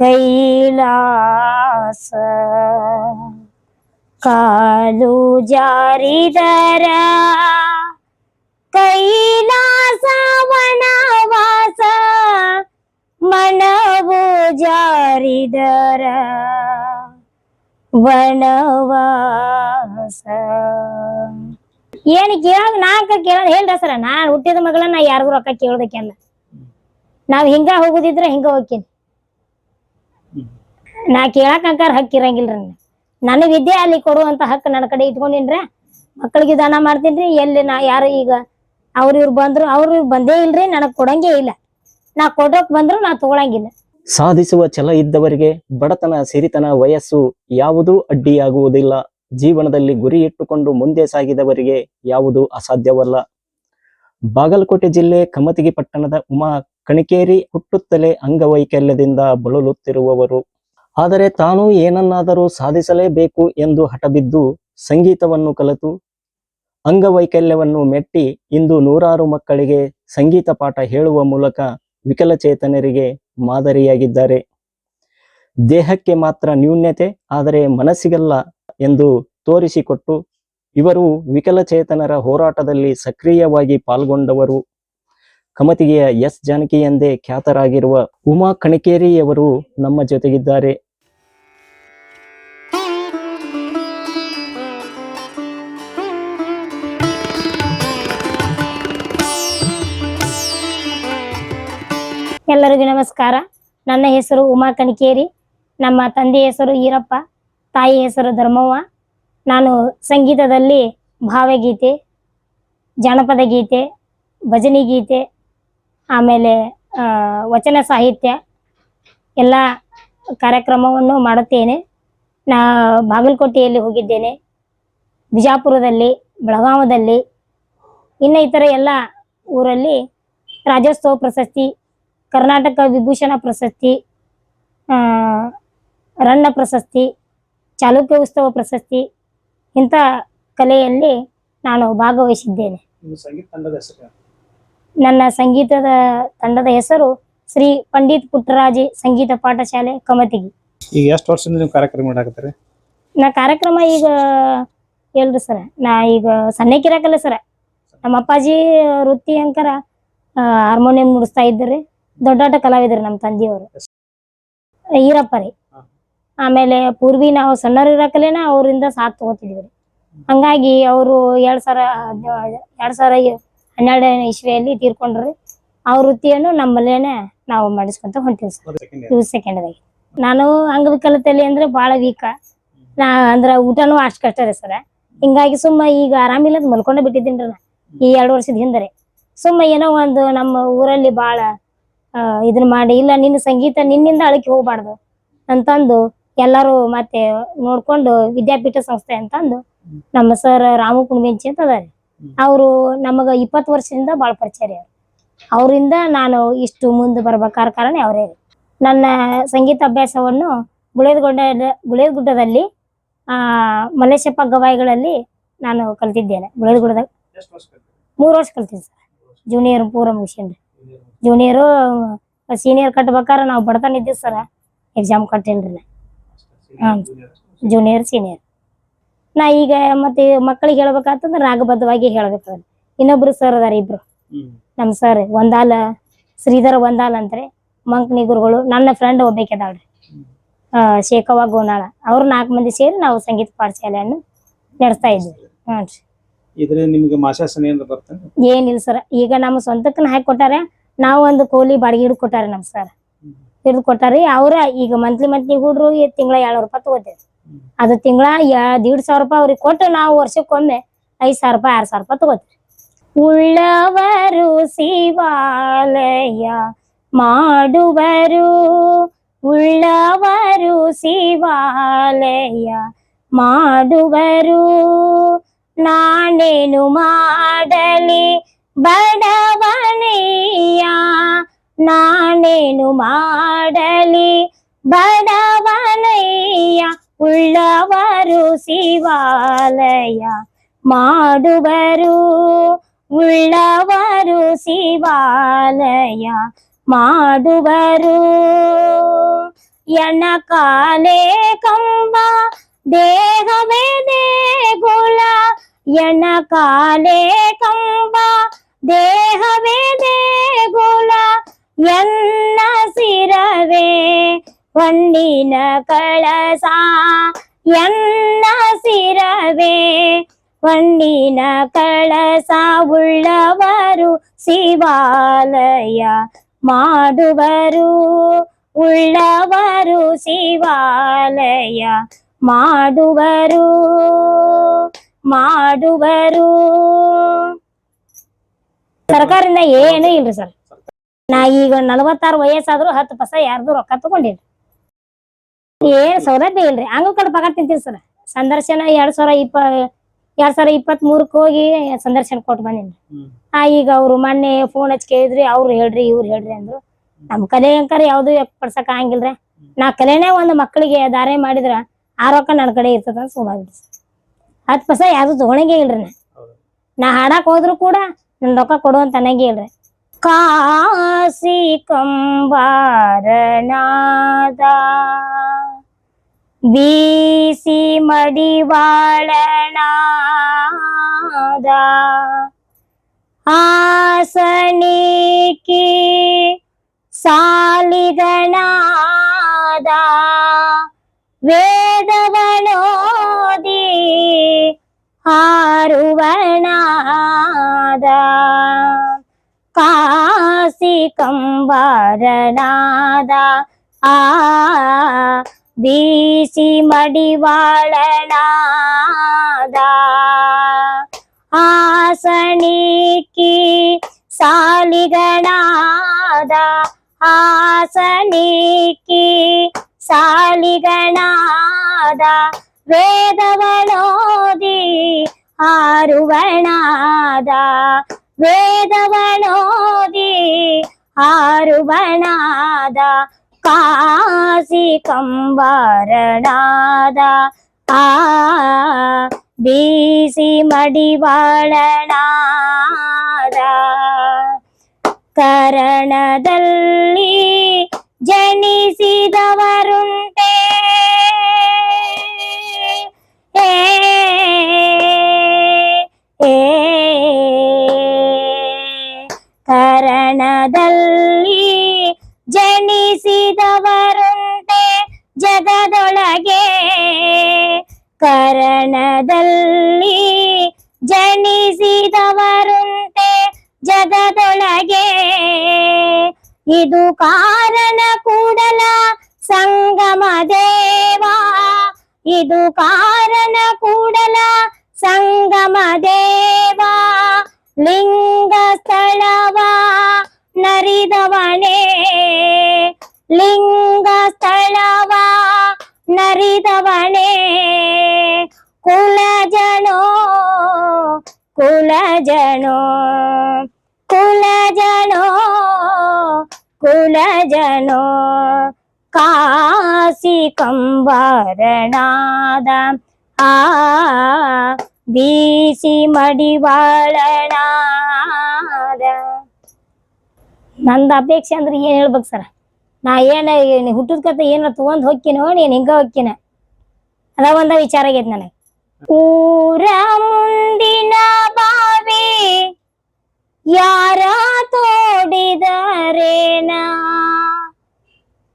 ಕೈಲಾಸ. ಕಾಲು ಜಾರಿದರ. ಕೈಲಾಸ ವನವಾಸ ಮನವು ಜಾರಿದರ. ವನವಾಸ. ಏನ್ ಕೇಳಂಗ ನಾಕ ಕೇಳೋ ಹೇಳ್ರ ಸರ? ನಾ ಹುಟ್ಟಿದ ಮಗಳನ್ನ ಯಾರಿಗೂ ರೊಕ್ಕ ಕೇಳೋದಕ್ಕೆಲ್ಲ ನಾವ್ ಹಿಂಗ ಹೋಗುದಿದ್ರ ಹಿಂಗ ಹೋಗ್ತೀನಿ ನಾ ಕೇಳಾಕ ಅಂಕಾರ ಹಕ್ಕಿ ಇರಂಗಿಲ್ರಿ ನನಗ್. ವಿದ್ಯೆ ಅಲ್ಲಿ ಕೊಡುವಂತ ಹಕ್ಕು ನನ್ನ ಕಡೆ ಇಟ್ಕೊಂಡಿನ್ರಿ. ಮಕ್ಕಳಿಗೆ ದಾನ ಮಾಡ್ತೀನಿ ಎಲ್ಲಿ ನಾ ಯಾರು ಈಗ ಅವ್ರ ಇವ್ರು ಬಂದ್ರು, ಅವ್ರು ಬಂದೇ ಇಲ್ರಿ. ನನಗ್ ಕೊಡಂಗೇ ಇಲ್ಲ. ನಾ ಕೊಡೋಕ್ ಬಂದ್ರು ನಾ ತಗೊಳಂಗಿಲ್ಲ. ಸಾಧಿಸುವ ಛಲ ಇದ್ದವರಿಗೆ ಬಡತನ, ಸಿರಿತನ, ವಯಸ್ಸು ಯಾವುದೂ ಅಡ್ಡಿಯಾಗುವುದಿಲ್ಲ. ಜೀವನದಲ್ಲಿ ಗುರಿ ಇಟ್ಟುಕೊಂಡು ಮುಂದೆ ಸಾಗಿದವರಿಗೆ ಯಾವುದೂ ಅಸಾಧ್ಯವಲ್ಲ. ಬಾಗಲಕೋಟೆ ಜಿಲ್ಲೆ ಕಮತಗಿ ಪಟ್ಟಣದ ಉಮಾ ಕಣಿಕೇರಿ ಹುಟ್ಟುತ್ತಲೇ ಅಂಗವೈಕಲ್ಯದಿಂದ ಬಳಲುತ್ತಿರುವವರು. ಆದರೆ ತಾನು ಏನನ್ನಾದರೂ ಸಾಧಿಸಲೇಬೇಕು ಎಂದು ಹಠಬಿದ್ದು ಸಂಗೀತವನ್ನು ಕಲಿತು ಅಂಗವೈಕಲ್ಯವನ್ನು ಮೆಟ್ಟಿ ಇಂದು ನೂರಾರು ಮಕ್ಕಳಿಗೆ ಸಂಗೀತ ಪಾಠ ಹೇಳುವ ಮೂಲಕ ವಿಕಲಚೇತನರಿಗೆ ಮಾದರಿಯಾಗಿದ್ದಾರೆ. ದೇಹಕ್ಕೆ ಮಾತ್ರ ನ್ಯೂನ್ಯತೆ ಆದರೆ ಮನಸ್ಸಿಗಲ್ಲ ಎಂದು ತೋರಿಸಿಕೊಟ್ಟು ಇವರು ವಿಕಲಚೇತನರ ಹೋರಾಟದಲ್ಲಿ ಸಕ್ರಿಯವಾಗಿ ಪಾಲ್ಗೊಂಡವರು. ಕಮತಿಗೆಯ ಎಸ್ ಜಾನಕಿ ಎಂದೇ ಖ್ಯಾತರಾಗಿರುವ ಉಮಾ ಕಣಿಕೇರಿಯವರು ನಮ್ಮ ಜೊತೆಗಿದ್ದಾರೆ. ಎಲ್ಲರಿಗೂ ನಮಸ್ಕಾರ. ನನ್ನ ಹೆಸರು ಉಮಾ ಕಣಿಕೇರಿ. ನಮ್ಮ ತಂದೆ ಹೆಸರು ಈರಪ್ಪ, ತಾಯಿ ಹೆಸರು ಧರ್ಮವ್ವ. ನಾನು ಸಂಗೀತದಲ್ಲಿ ಭಾವಗೀತೆ, ಜಾನಪದ ಗೀತೆ, ಭಜನೆ ಗೀತೆ ಆಮೇಲೆ ವಚನ ಸಾಹಿತ್ಯ ಎಲ್ಲ ಕಾರ್ಯಕ್ರಮವನ್ನು ಮಾಡುತ್ತೇನೆ. ನಾ ಬಾಗಲಕೋಟೆಯಲ್ಲಿ ಹೋಗಿದ್ದೇನೆ. ಬಿಜಾಪುರದಲ್ಲಿ, ಬೆಳಗಾವದಲ್ಲಿ, ಇನ್ನ ಇತರ ಎಲ್ಲ ಊರಲ್ಲಿ ರಾಜ್ಯೋತ್ಸವ ಪ್ರಶಸ್ತಿ, ಕರ್ನಾಟಕ ವಿಭೂಷಣ ಪ್ರಶಸ್ತಿ ರನ್ನ ಪ್ರಶಸ್ತಿ, ಚಾಲುಕ್ಯ ಉತ್ಸವ ಪ್ರಶಸ್ತಿ, ಇಂಥ ಕಲೆಯಲ್ಲಿ ನಾನು ಭಾಗವಹಿಸಿದ್ದೇನೆ. ನನ್ನ ಸಂಗೀತದ ತಂಡದ ಹೆಸರು ಶ್ರೀ ಪಂಡಿತ್ ಪುಟ್ಟರಾಜಿ ಸಂಗೀತ ಪಾಠಶಾಲೆ ಕಮತಿಗಿ. ಈಗ ಎಷ್ಟು ವರ್ಷದಿಂದ ನೀವು ಕಾರ್ಯಕ್ರಮ ಮಾಡಾಕತ್ತೀರಿ? ನಾ ಕಾರ್ಯಕ್ರಮ ಈಗ ಎಲ್ರಿ ಸರ ನಾ ಈಗ ಸಣ್ಣಕ್ಕಿರಾಕಲ್ಲ ಸರ. ನಮ್ಮ ಅಪ್ಪಾಜಿ ವೃತ್ತಿ ಅಂಕರ ಹಾರ್ಮೋನಿಯಂ ನುಡಿಸ್ತಾ ಇದ್ರಿ ದೊಡ್ಡಾಟ ಕಲಾವಿದ್ರು ನಮ್ಮ ತಂದೆಯವರು. ಈರಪ್ಪ ರೀ. ಆಮೇಲೆ ಪೂರ್ವಿ ನಾವು ಸಣ್ಣವ್ರು ಇರಾಕಲೇನ ಅವರಿಂದ ಸಾಥ್ ತಗೋತಿದ್ವಿ ರೀ. ಹಂಗಾಗಿ ಅವರು ಎರಡ್ ಸಾವಿರ ಎರಡ್ ಸಾವಿರ ಹನ್ನೆರಡನೇ ಇಸ್ವಿಯಲ್ಲಿ ತೀರ್ಕೊಂಡ್ರಿ. ಆ ವೃತ್ತಿಯನ್ನು ನಮ್ಮಲ್ಲೇನೆ ನಾವು ಮಾಡಿಸ್ಕೊಂತ ಹೊಂಟೀವಿ ಸರ್. ಸೆಕೆಂಡ್ ಟೂ ಸೆಕೆಂಡ್ದಾಗ ನಾನು ಅಂಗವಿಕಲತೆಯಲ್ಲಿ ಅಂದ್ರೆ ಬಹಳ ವೀಕ. ನಾ ಅಂದ್ರ ಊಟನೂ ಅಷ್ಟು ಕಷ್ಟ ರೀ ಸರ. ಹಿಂಗಾಗಿ ಸುಮ್ಮ ಈಗ ಆರಾಮಿಲ್ಲದ ಮಲ್ಕೊಂಡ ಬಿಟ್ಟಿದ್ದೀನಿ ನಾ ಈ ಎರಡು ವರ್ಷದ ಹಿಂದರೆ ಸುಮ್ಮ ಏನೋ ಒಂದು ನಮ್ಮ ಊರಲ್ಲಿ ಬಹಳ ಇದನ್ನ ಮಾಡಿ ಇಲ್ಲ ನಿನ್ನ ಸಂಗೀತ ನಿನ್ನಿಂದ ಅಳಕಿ ಹೋಗ್ಬಾರ್ದು ಅಂತಂದು ಎಲ್ಲರೂ ಮತ್ತೆ ನೋಡ್ಕೊಂಡು ವಿದ್ಯಾಪೀಠ ಸಂಸ್ಥೆ ಅಂತಂದು ನಮ್ಮ ಸರ್ ರಾಮು ಕುಣ್ಬೆಂಚಿ ಅಂತ ಅದಾರೆ. ಅವರು ನಮಗ ಇಪ್ಪತ್ ವರ್ಷದಿಂದ ಬಾಳ ಪರಿಚಯ ರೀ ಅವರಿಂದ ನಾನು ಇಷ್ಟು ಮುಂದೆ ಬರ್ಬೇಕಾದ ಕಾರಣ ಅವರೇ ರೀ. ನನ್ನ ಸಂಗೀತ ಅಭ್ಯಾಸವನ್ನು ಗುಳೇದಗುಡ್ಡ ಗುಳೇದಗುಡ್ಡದಲ್ಲಿ ಆ ಮಲ್ಲೇಶಪ್ಪ ಗವಾಯಿಗಳಲ್ಲಿ ನಾನು ಕಲ್ತಿದ್ದೇನೆ. ಗುಳೇದಗುಡ್ಡದಾಗ? ಮೂರು ವರ್ಷ ಕಲ್ತೀನಿ ಸರ್. ಜೂನಿಯರ್ ಪೂರ ಮುಗಿಸಿನ್ರಿ ಜೂನಿಯರು ಸೀನಿಯರ್ ಕಟ್ಬೇಕಾದ್ರೆ ನಾವು ಬಡತನ ಇದ್ದೀವಿ ಸರ್. ಎಕ್ಸಾಮ್ ಕಟ್ಟೇನ್ರಿ ಹಾಂ. ಜೂನಿಯರ್ ಸೀನಿಯರ್ ನಾ ಈಗ ಮತ್ತೆ ಮಕ್ಕಳಿಗೆ ಹೇಳ್ಬೇಕಾತಂದ್ರ ರಾಗಬದ್ಧವಾಗಿ ಹೇಳ್ಬೇಕಾದ್ರೆ ಇನ್ನೊಬ್ರು ಸರ್ ಅದಾರ ಇಬ್ರು. ನಮ್ ಸರ್ ಒಂದಾಲ ಶ್ರೀಧರ ಒಂದಾಲ ಅಂತಾರೆ ಮಂಕ್ನಿ ಗುರುಗಳು ನನ್ನ ಫ್ರೆಂಡ್ ಒಬ್ಬಾಕಿದಾಳ್ರಿ ಆ ಶೇಖವಾ ಗೋನಾಳ. ಅವ್ರು ನಾಲ್ಕು ಮಂದಿ ಸೇರಿ ನಾವು ಸಂಗೀತ ಪಾಠಶಾಲೆಯನ್ನು ನಡೆಸ್ತಾ ಇದ್ವಿ. ಹ್ಞೂ ನಿಮ್ಗೆ ಏನಾರ ಏನಿಲ್ಲ ಸರ್ ಈಗ ನಮ್ಮ ಸ್ವಂತಕ್ಕನ ಹಾಕಿ ಕೊಟ್ಟಾರ ನಾವು ಒಂದು ಕೋಲಿ ಬಾಡಿಗೆ ಹಿಡಿದು ನಮ್ ಸರ್ ಹಿಡಿದು ಕೊಟ್ಟಾರಿ ಅವ್ರ ಈಗ ಮಂತ್ಲಿ ಮಂತ್ಲಿ ಹುಡ್ರು ತಿಂಗಳ ಏಳ್ನೂರು ರೂಪಾಯಿ ತಗೋತೇವೆ ಅದು ತಿಂಗಳ ದೀಡ್ ಸಾವಿರ ರೂಪಾಯಿ ಅವ್ರಿಗೆ ಕೊಟ್ಟು ನಾವು ವರ್ಷಕ್ಕೊಮ್ಮೆ ಐದ್ ಸಾವಿರ ರೂಪಾಯಿ, ಆರ್ ಸಾವಿರ ರೂಪಾಯಿ ತಗೋತೀವಿ. ಉಳ್ಳವರು ಶಿವಾಲಯ ಮಾಡುವರು, ಉಳ್ಳವರು ಶಿವಾಲಯ ಮಾಡುವರು. ನಾನೇನು ಮಾಡಲಿ ಬಡವನೆಯ, ನಾನೇನು ಮಾಡಲಿ ಬಡವನಯ್ಯ ಉಳ್ಳವರು ಶಿವಾಲಯ ಮಾಡುವರು ಉಳ್ಳವರು ಶಿವಾಲಯ ಮಾಡುವರು ಎಣ್ಣ ಕಾಲೇ ಕಂಬ ದೇಹವೇ ದೇಗುಲ ಎಣ್ಣ ಕಾಲೇ ಕಂಬ ದೇಹವೇ ದೇಗುಲ ಎನ್ನ ಸಿರವೇ ಹೊನ್ನಿನ ಕಳಸ ಎನ್ನ ಸಿರವೇ ಹೊನ್ನಿನ ಕಳಸ ಉಳ್ಳವರು ಶಿವಾಲಯ ಮಾಡುವರು ಉಳ್ಳವರು ಶಿವಾಲಯ ಮಾಡುವರು ಮಾಡುವರು ಸರ್ಕಾರದಿಂದ ಏನು ಇಲ್ರಿ ಸರ್ ನಾ ಈಗ ನಲವತ್ತಾರು ವಯಸ್ಸಾದ್ರು ಹತ್ತು ಪೈಸಾ ಯಾರ್ದು ರೊಕ್ಕ ತಗೊಂಡಿಲ್ರಿ ಏನ್ ಸೌಲಭ್ಯ ಇಲ್ರಿ. ಅಂಗಕಡೆ ಪಗಾರ ತಿಂತೀವಿ ಸರ್. ಸಂದರ್ಶನ ಎರಡ್ ಸಾವಿರ ಇಪ್ಪ ಎರಡ್ ಸಾವಿರ ಇಪ್ಪತ್ತ್ ಮೂರಕ್ ಹೋಗಿ ಸಂದರ್ಶನ ಕೊಟ್ಟು ಬಂದಿನ್ರಿ. ಆ ಈಗ ಅವ್ರು ಮೊನ್ನೆ ಫೋನ್ ಹಚ್ಚಿ ಕೇಳಿದ್ರಿ ಅವ್ರು ಹೇಳ್ರಿ ಇವ್ರು ಹೇಳ್ರಿ ಅಂದ್ರು. ನಮ್ ಕಲೆ ಅಂಕರ್ ಯಾವ್ದು ಪಡ್ಸಕ್ ಆಗಿಲ್ರಿ ನಾ ಕಲೆನೇ ಒಂದ್ ಮಕ್ಕಳಿಗೆ ದಾರೆ ಮಾಡಿದ್ರ ಆ ರೊಕ್ಕ ನನ್ ಕಡೆ ಇರ್ತದ ಅಂತ ಹತ್ ಪೈಸಾ ಯಾವ್ದು ತಗೊಳಂಗೇ ಇಲ್ರಿ ನಾ. ನಾ ಹಾಡಕ್ ಹೋದ್ರು ಕೂಡ ನನ್ ರೊಕ್ಕ ಕೊಡುವಂತ ಅನ್ನಂಗೇ ಇಲ್ರಿ. ಕಾಸಿ ಕಂಬಾರನಾದ வீசி மடிவாளனாதா ஆசனிக்கு சாலிகனாதா வேதவனோதி ஆறுவனாதா காசி கம்பாரநாதா ஆ வீசி மடிவாழனாதா ஆசனிக்கு சாலிகனாதா ஆசனிக்கு சாலிகனாதா வேதவளோதி ஆறுவனாதா வேதவளோதி ஆறுவனாதா ಕಾಸಿ ಕಂಬಾರನಾದ ಆ ಬೀಸಿ ಮಡಿವಾಳನಾದ ಕರಣದಲ್ಲಿ ಜನಿಸಿದವರುಂಟೆ ಜನಿಸಿದವರುಂಟೆ ಜಗದೊಳಗೆ. ಕರಣದಲ್ಲಿ ಜನಿಸಿದವರುಂಟೆ ಜಗದೊಳಗೆ. ಇದು ಕಾರಣ ಕೂಡಲ ಸಂಗಮ ದೇವಾ. ಇದು ಕಾರಣ ಕೂಡಲ ಸಂಗಮ ದೇವಾ. ಲಿಂಗ ಸ್ಥಳವ ನರಿದವನೇ ಲಿಂಗ ಸ್ಥಳವ ನರಿದವನೇ ಕುಲಜನೋ ಕುಲಜನೋ ಕುಲಜನೋ ಕುಲಜನೋ ಕಾಸಿ ಕಂಬಾರನಾದ ಆ ಬೀಸಿ ಮಡಿವಾಳನಾದ ನಂದು ಅಪೇಕ್ಷೆ ಅಂದ್ರೆ ಏನ್ ಹೇಳ್ಬೇಕು ಸರ್? ನಾ ಏನ ಹುಟ್ಟಿದ ಕತೆ ಏನಾರ ತಗೊಂಡ್ ಹೋಗ್ತೀನೋ ನೀನು ಹಿಂಗ ಹೋಗ್ತೀನ. ಅದ ಒಂದ ವಿಚಾರ ಆಗೈತಿ ನನಗೆ. ಊರ ಮುಂದಿನ ಬಾವಿ, ಯಾರ ತೋಡಿದರೇನ?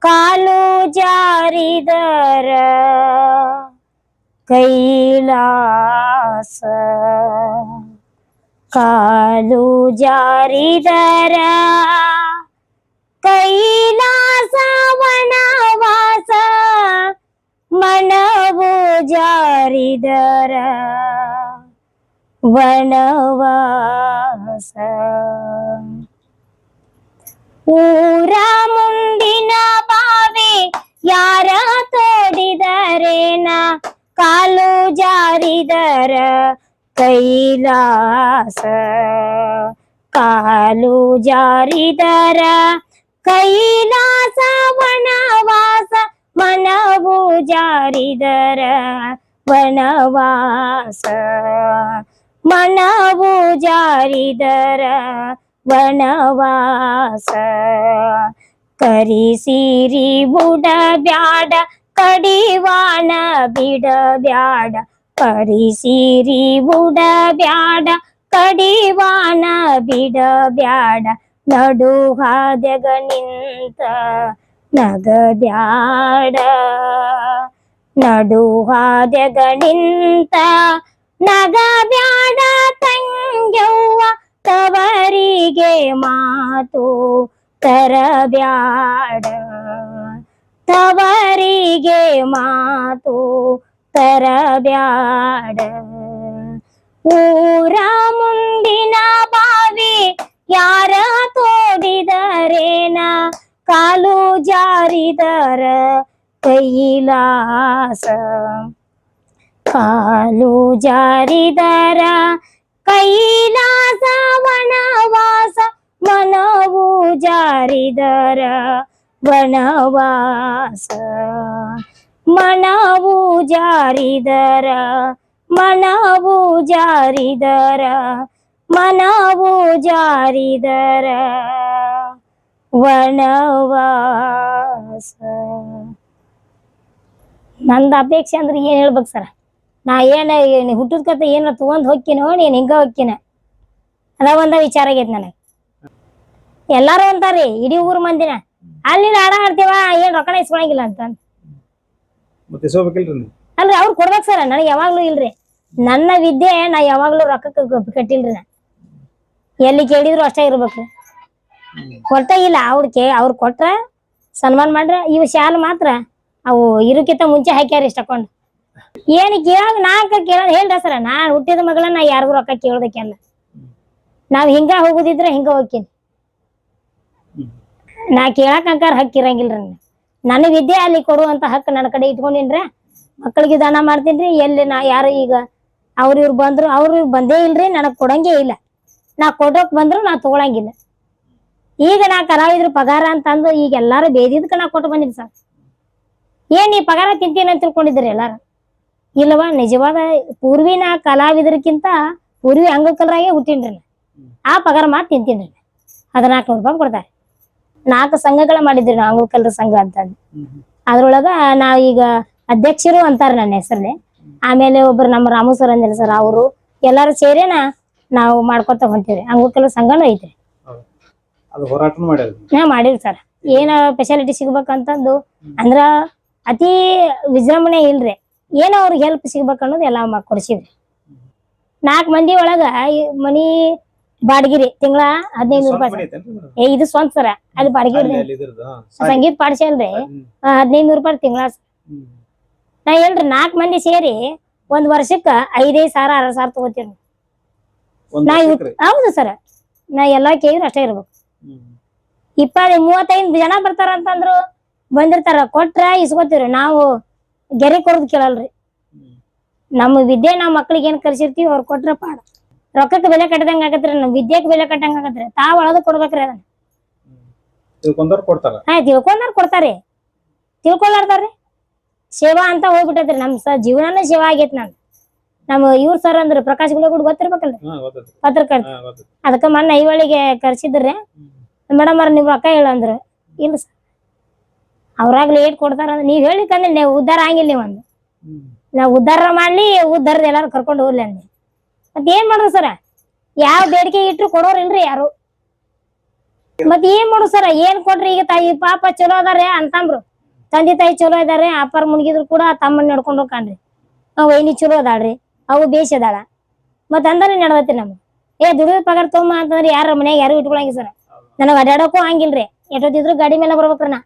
ಕಾಲು ಜಾರಿದರ ಕೈಲಾಸ? ಕಾಲು ಜಾರಿದರ ಕೈಲಾಸ ವನವಾಸ ಮನವು ಜಾರಿದರ ವನವಾಸ ಊರ ಮುಂದಿನ ಬಾವಿ ಯಾರ ತೋಡಿದರೇನ ಕಾಲು ಜಾರಿದರ ಕೈಲಾಸ ಕಾಲು ಜಾರಿದರ ಕೈಲಾಸ ವನವಾಸ ಮನವು ಜಾರಿದರ ವನವಾಸ ಮನವು ಜಾರಿದರ ವನವಾಸ. ಕರಿಸಿರಿ ಬುಡ ಬ್ಯಾಡ ಕಡಿವಾಣ ಬಿಡ ಬ್ಯಾಡ ಕರಿಸಿರಿ ಬುಡ ಬ್ಯಾಡ ಕಡಿವಾಣ ಬಿಡ ಬ್ಯಾಡ ನಡು ಹಾದ್ಯಗ ನಿಂತ ನಗದ್ಯಾಡ. ನಡು ಹಾದ್ಯಗ ನಿಂತ ನಗದ್ಯಾಡ ತಂಗ್ಯವ್ವ ತವರಿಗೆ ಮಾತು ತರಬ್ಯಾಡ. ತವರಿಗೆ ಮಾತು ತರಬ್ಯಾಡ. ಊರ ಮುಂದಿನ ಬಾವಿ ಯಾರ ತೋಡಿದರೇನ? ಕಾಲು ಜಾರಿದರ ಕೈಲಾಸ. ಕಾಲು ಜಾರಿದರ ಕೈಲಾಸ, ವನವಾಸ, ಮನವು ಜಾರಿದರ ವನವಾಸ. ಮನವು ಜಾರಿದರ ಮನವು ಜಾರಿದರ ಮನವು ಜಾರಿದರ ವನವಾಸ. ನಂದ ಅಪೇಕ್ಷೆ ಅಂದ್ರೆ ಏನ್ ಹೇಳ್ಬೇಕು ಸರ? ನಾ ಏನ ಹುಟ್ಟದ ಕತೆ ಏನ ತಗೊಂಡ್ ಹೋಕ್ಕಿನೋ ನೀನ್ ಹಿಂಗ ಹೋಕ್ಕಿನ ಅದ ಒಂದ ವಿಚಾರ ಆಗೈತಿ ನನಗೆ. ಎಲ್ಲಾರು ಅಂತಾರಿ ಇಡೀ ಊರ್ ಮಂದಿನ. ಅಲ್ಲಿ ಆಡ ಆಡ್ತೀವ ಏನ್ ರೊಕ್ಕ ಇಸ್ಕೊಳಂಗಿಲ್ಲ ಅಂತ ಅಲ್ರಿ ಅವ್ರು ಕೊಡ್ಬೇಕು ಸರ್ ನನಗೆ ಯಾವಾಗ್ಲೂ ಇಲ್ರಿ. ನನ್ನ ವಿದ್ಯೆ ನಾ ಯಾವಾಗ್ಲೂ ರೊಕ್ಕ ಕಟ್ಟಿಲ್ರಿ ನಾ. ಎಲ್ಲಿ ಕೇಳಿದ್ರು ಅಷ್ಟೇ ಇರ್ಬೇಕು. ಕೊಟ್ಟ ಇಲ್ಲ ಅವ್ರ ಕೇ ಅವ್ರು ಕೊಟ್ರ ಸನ್ಮಾನ ಮಾಡ್ರ ಇವ್ ಶಾಲ್ ಮಾತ್ರ. ಅವು ಇರುಕಿಂತ ಮುಂಚೆ ಹಾಕ್ಯಾರ ಇಷ್ಟ ತಕೊಂಡು ಏನ್ ಕೇಳಾಗ ನಾಕ ಕೇಳೋದ್ ಹೇಳ್ರ ಸರ, ನಾ ಹುಟ್ಟಿದ ಮಗಳ ನಾ ಯಾರಿಗೂ ರೊಕ್ಕ ಕೇಳೋದಕ್ಕೆಲ್ಲ ನಾವ್ ಹಿಂಗ ಹೋಗುದಿದ್ರ ಹಿಂಗ ಹೋಗ್ತೀನಿ. ನಾ ಕೇಳಕ್ ಅಂಕಾರ ನನಗೆ. ವಿದ್ಯೆ ಅಲ್ಲಿ ಕೊಡುವಂತ ಹಕ್ಕು ನನ್ನ ಕಡೆ ಇಟ್ಕೊಂಡಿನ್ರ. ಮಕ್ಕಳಿಗೆ ದಾನ ಮಾಡ್ತೀನ್ರಿ, ಎಲ್ಲಿ ನಾ ಯಾರು ಈಗ ಅವ್ರ ಇವ್ರು ಬಂದ್ರು, ಅವ್ರ ಇವ್ರು ಬಂದೇ ಇಲ್ರಿ, ನನಗ್ ಕೊಡಂಗೇ ಇಲ್ಲ. ನಾ ಕೊಡೋಕ್ ಬಂದ್ರು ನಾ ತಗೊಳಂಗಿಲ್ಲ. ಈಗ ನಾ ಕಲಾವಿದ್ರು ಪಗಾರ ಅಂತಂದು ಈಗ ಎಲ್ಲಾರು ಬೇದಿದ್ಕ ನಾ ಕೊಟ್ಟು ಬಂದಿನಿ ಸರ್ ಏನ್ ಈ ಪಗಾರ ತಿಂತೀನಿ ಅಂತ ತಿಳ್ಕೊಂಡಿದ್ರಿ ಎಲ್ಲಾರು? ಇಲ್ಲವಾ, ನಿಜವಾದ ಪೂರ್ವಿನ ಕಲಾವಿದರಿಗಿಂತ ಪೂರ್ವಿ ಅಂಗಕಲರಾಗೆ ಹುಟ್ಟಿನ್ರಿ ಆ ಪಗಾರ ಮಾತ್ ತಿಂತೀನಿ ಹದಿನಾಲ್ಕು ರೂಪಾಯಿ ಕೊಡ್ತಾರೆ. ನಾಲ್ಕು ಸಂಘಗಳ ಮಾಡಿದ್ರಿ ನಾವು ಅಂಗಕಲರ ಸಂಘ ಅಂತಂದು. ಅದ್ರೊಳಗ ನಾವೀಗ ಅಧ್ಯಕ್ಷರು ಅಂತಾರೆ ನನ್ನ ಹೆಸರನ್ನೇ ಆಮೇಲೆ ಒಬ್ರು ನಮ್ಮ ರಾಮು ಸರ್ ಸರ್, ಅವರು. ಎಲ್ಲಾರು ಸೇರೇನ ನಾವು ಮಾಡ್ಕೊತ ಹೊಂತೀವಿ ಅಂಗವಿಕಲರ ಸಂಘನೂ ಐತ್ರಿ. ಅದು ಹೋರಾಟನೂ ಮಾಡ್ಯಾರ ಹಾ ಮಾಡಿವಿ ಸರ್. ಏನ ಸ್ಪೆಷಾಲಿಟಿ ಸಿಗ್ಬೇಕಂತಂದು ಅಂದ್ರ ಅತಿ ವಿಜೃಂಭಣೆ ಇಲ್ರಿ. ಏನೋ ಅವ್ರಿಗೆ ಹೆಲ್ಪ್ ಸಿಗ್ಬೇಕು ಅನ್ನೋದು ಎಲ್ಲ ಕೊಡಿಸಿದ್ರಿ ನಾಲ್ಕು ಮಂದಿ ಒಳಗ ಈ ಮನಿ ಬಾಡ್ಗಿರಿ ತಿಂಗಳ ಹದಿನೈದು ರೂಪಾಯಿ? ಏ ಇದು ಸ್ವಂತ ಸರ. ಅದು ಬಾಡ್ಗಿ. ಸಂಗೀತ ಪಾಠಶಾಲೆ ಹದಿನೈದು ರೂಪಾಯಿ ತಿಂಗಳ. ನಾ ಹೇಳ್ರಿ ನಾಲ್ಕು ಮಂದಿ ಸೇರಿ ಒಂದ್ ವರ್ಷಕ್ಕ ಐದೈದು ಸಾವಿರ ಆರು ಸಾವಿರ ತಗೋತೀರಿ ಒಂದ್ ನಾ ಇವ್-? ಹೌದು ಸರ್. ನಾ ಎಲ್ಲಾ ಕೇಳಿದ್ರು ಅಷ್ಟೇ ಇರ್ಬೇಕು. ಹ್ಮ್. ಮೂವತ್ತೈದು ಜನ ಬರ್ತಾರ ಅಂತಂದ್ರು ಬಂದಿರ್ತಾರ ಕೊಟ್ರ ಇಸ್ಕೊತೀವ್ರಿ. ನಾವು ಗೆರೆ ಕೊರದ್ ಕೇಳಲ್ರಿ. ಹ್ಮ್. ನಮ್ಮ ವಿದ್ಯೆ ನಾವ್ ಮಕ್ಳಿಗೆ ಏನ್ ಕಲ್ಸಿರ್ತೀವಿ ಅವ್ರು ಕೊಟ್ರ ಪಾಡ. ರೊಕ್ಕಕ್ಕೆ ಬೆಲೆ ಕಟ್ಟದಂಗ ಆಗತ್ರಿ ನಮ್ ವಿದ್ಯೆಗೆ ಬೆಲೆ ಕಟ್ಟಂಗ ಆಗತ್ರಿ. ತಾವ್ ಒಳದ ಕೊಡ್ಬೇಕ್ರಿ ಅದನ್ನ. ತಿಳ್ಕೊಂಡವ್ರು ಕೊಡ್ತಾರ. ಹಾ ತಿಳ್ಕೊಂಡಾರ ಕೊಡ್ತಾರಿ ತಿಳ್ಕೊಳಾರ್ದಾರ್ರಿ. ಸೇವಾ ಅಂತ ಹೋಗ್ಬಿಟ್ಟತ್ರಿ ನಮ್ ಸ ಜೀವನನೇ ಸೇವಾ ಆಗೈತಿ ನನ್ ನಮ್ಮ ಇವ್ರ ಸರ್ ಅಂದ್ರ ಪ್ರಕಾಶ್ ಗುಳಗುಡ್ ಗೊತ್ತಿರ್ಬೇಕಲ್ರಿ. ಪತ್ರಕರ್ತ. ಅದಕ್ಕ ಮೊನ್ನೆ ಐವಳಿಗೆ ಕರ್ಸಿದ್ರಿ. ಮೇಡಮ್ ಅವ್ರ ನಿಮ್ ರೊಕ್ಕ ಹೇಳಂದ್ರ ಇಲ್ಲ ಸರ್ ಅವ್ರಾಗ ಲೇಟ್ ಕೊಡ್ತಾರ ನೀವ್ ನೀವ್ ಹೇಳಿಕಂದ್ರೆ ನೀವು ಉದ್ದಾರ ಆಗಿಲ್ಲ ನೀವು ಅಂದ್. ನಾವ್ ಉದ್ಧಾರ ಮಾಡ್ಲಿ ಉದ್ದಾರ ಎಲ್ಲಾರು ಕರ್ಕೊಂಡು ಹೋಗ್ಲಿ ಅಂದ್ರೆ ಮತ್ ಏನ್ ಮಾಡುದು ಸರ ಯಾವ ಬೇಡಿಕೆ ಇಟ್ರು ಕೊಡೋರ್ ಇಲ್ರಿ ಯಾರು? ಮತ್ ಏನ್ ಮಾಡು ಸರ ಏನ್ ಕೊಡ್ರಿ? ಈಗ ತಾಯಿ ಪಾಪ ಚಲೋ ಅದಾರೆ ಅಂತಂದ್ರು. ತಂದೆ ತಾಯಿ ಚಲೋ ಇದಾರೆ ಅಪ್ಪಾರ ಮುನ್ಗಿದ್ರು ಕೂಡ ತಮ್ಮನ್ ನಡ್ಕೊಂಡು ಹೋಗ್ಕಾನ್ರಿ ಅವ್ ವೈನಿ ಚಲೋ ಅದಾಳ್ರಿ. ಅವು ಬೇಷ್ ಅದಾಳ ಮತ್ ಅಂದಾನೆ ನಡವತ್ತಿ ನಮ್ಗೆ ಏ, ದುಡಿದ ಪಗಾರ ತೊಗೊಂಬ ಅಂತಂದ್ರೆ ಯಾರ ಮನ್ಯಾಗ ಯಾರು ಇಟ್ಕೊಳಂಗಿ ಸರ್. ನನಗ್ ಅಡ್ಯಾಡಕ್ಕೂ ಹಂಗಿಲ್ರಿ. ಎಷ್ಟೊತ್ತಿದ್ರು ಗಾಡಿ ಮೇಲೆ ಬರ್ಬೇಕ್ರ ನಾ.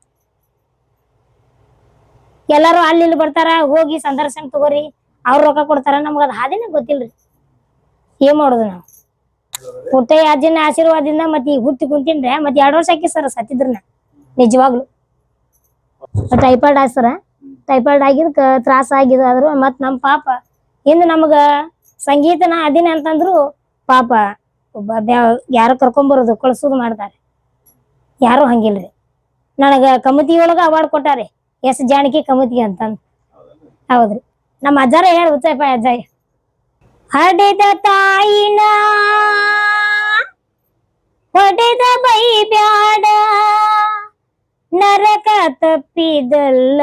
ಎಲ್ಲಾರು ಅಲ್ಲಿ ಇಲ್ಲಿ ಬರ್ತಾರ, ಹೋಗಿ ಸಂದರ್ಶನ ತಗೋರಿ. ಅವ್ರ ರೊಕ್ಕ ಕೊಡ್ತಾರ, ನಮ್ಗ ಅದ್ ಹಾದಿನ ಗೊತ್ತಿಲ್ರಿ. ಏನ್ ಮಾಡುದು ನಾವು? ಹುಟ್ಟೆ ಅಜ್ಜನ ಆಶೀರ್ವಾದದಿಂದ ಮತ್ ಈಗ ಹುಟ್ಟಿ ಕುಂತಿನ್ರೆ. ಮತ್ ಎರಡ್ ವರ್ಷ ಹಾಕಿ ಸರ್ ಸತ್ತಿದ್ರನ. ನಿಜವಾಗ್ಲು. ಟೈಫಾಯ್ಡ್ ಆಯ್ತು ಸರ. ಟೈಫಾಯ್ಡ್ ಆಗಿದ್ ತ್ರಾಸ ಆಗಿದ್ ಆದ್ರು ಮತ್ ನಮ್ ಪಾಪ ಹಿಂದ್ ನಮಗ ಸಂಗೀತನ ಅದಿನ ಅಂತಂದ್ರು ಪಾಪ ಒಬ್ಬ ಯಾರು ಕರ್ಕೊಂಬರೋದು ಕಳ್ಸೋದು ಮಾಡ್ತಾರೆ. ಯಾರು ಹಂಗಿಲ್ರಿ. ನನಗ ಕಮತಿ ಒಳಗ ಅವಾರ್ಡ್ ಕೊಟ್ಟಾರೆ. ಎಸ್ ಜಾನಕಿ ಕಮತಿ ಅಂತಂದ್. ಹೌದ್ರಿ. ನಮ್ಮ ಅಜ್ಜಾರ ಹೇಳಿ ಉಚ್ಚಪ್ಪ ಅಜ್ಜಾಯ. ಹಡೆದ ತಾಯಿನ ಹೊಡೆದ ಬೈ ಬ್ಯಾಡ. ನರಕ ತಪ್ಪಿದಲ್ಲ.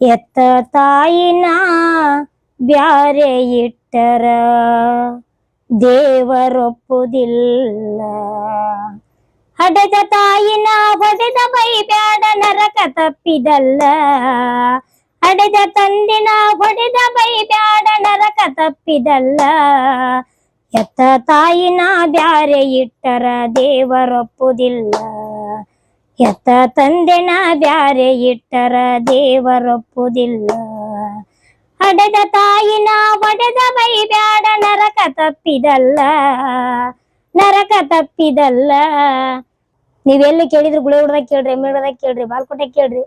ಎತ್ತ ತಾಯಿನ ಬ್ಯಾರೆ ಇಟ್ಟರ? ದೇವರೊಪ್ಪುದಿಲ್ಲ ಹಡೆದ ತಾಯಿನ, ಹೊಡೆದ ಬೈಬ್ಯಾಡ ನರಕ ತಪ್ಪಿದಲ್ಲ. ಹಡೆದ ತಂದಿನ, ಹೊಡೆದ ಬೈಬ್ಯಾಡ ನರಕ ತಪ್ಪಿದಲ್ಲ. ಎತ್ತ ತಾಯಿನ ಬ್ಯಾರೆ ಇಟ್ಟರ? ದೇವರೊಪ್ಪುದಿಲ್ಲ ಎತ್ತ ತಂದೆನ ಬ್ಯಾರೆ ಇಟ್ಟರ ದೇವರೊಪ್ಪುದಿಲ್ಲ ಹಡೆದ ತಾಯಿನ ಬೈ ಬೈಬ್ಯಾಡ ನರಕ ತಪ್ಪಿದಲ್ಲ ನರಕ ತಪ್ಪಿದಲ್ಲ. ನೀವೆಲ್ಲಿ ಕೇಳಿದ್ರು ಗುಳೆ ಹುಡ್ದ ಕೇಳ್ರಿ, ಎಮ್ಮೆ ಹುಡ್ದಾಗ ಕೇಳ್ರಿ ಬಾಲ್ಕೋಟೆ ಕೇಳ್ರಿ.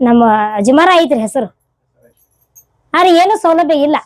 ನಮ್ಮ ಅಜಮಾರ ಐತ್ರಿ ಹೆಸರು. ಆದ್ರೆ ಏನು ಸೌಲಭ್ಯ ಇಲ್ಲ.